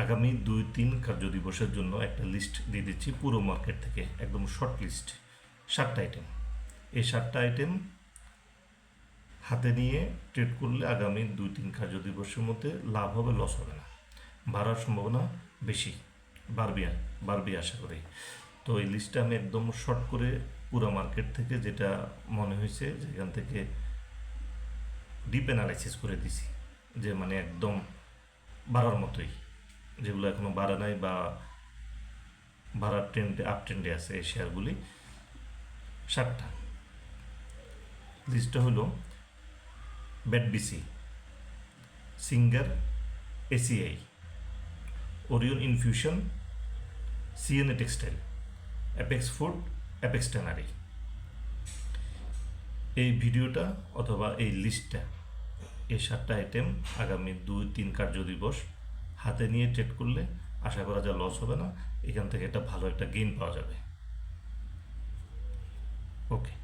আগামী দুই তিন কার্য দিবসের জন্য একটা লিস্ট দিয়ে দিচ্ছি পুরো মার্কেট থেকে, একদম শর্ট লিস্ট সাতটা আইটেম এই সাতটা আইটেম হাতে নিয়ে ট্রেড করলে আগামী দুই তিন কার্য দিবসের মধ্যে লাভ হবে লস হবে না। বাড়ার সম্ভাবনা বেশি, বাড়বে বাড়বে আশা করি। তো এই লিস্টটা আমি একদম শর্ট করে পুরো মার্কেট থেকে যেটা মনে হয়েছে, যেখান থেকে ডিপ অ্যানালাইসিস করে দিছি, যে মানে একদম বাড়ার মতোই। যেগুলো এখনও বাড়া নাই বা বাড়ার ট্রেন্ডে আপ ট্রেন্ডে আছে এই শেয়ারগুলি সাতটা। লিস্টটা হলো BATBC Singer ACI Orion Infusion CNA textile Apex food Apex tannery এই ভিডিওটা অথবা এই লিস্টটা এই সাতটা আইটেম আগামী দুই তিন কার্য দিবস হাতে নিয়ে ট্রেড করলে আশা করা যায় লস হবে না। এখান থেকে একটা ভালো একটা গেইন পাওয়া যাবে। ওকে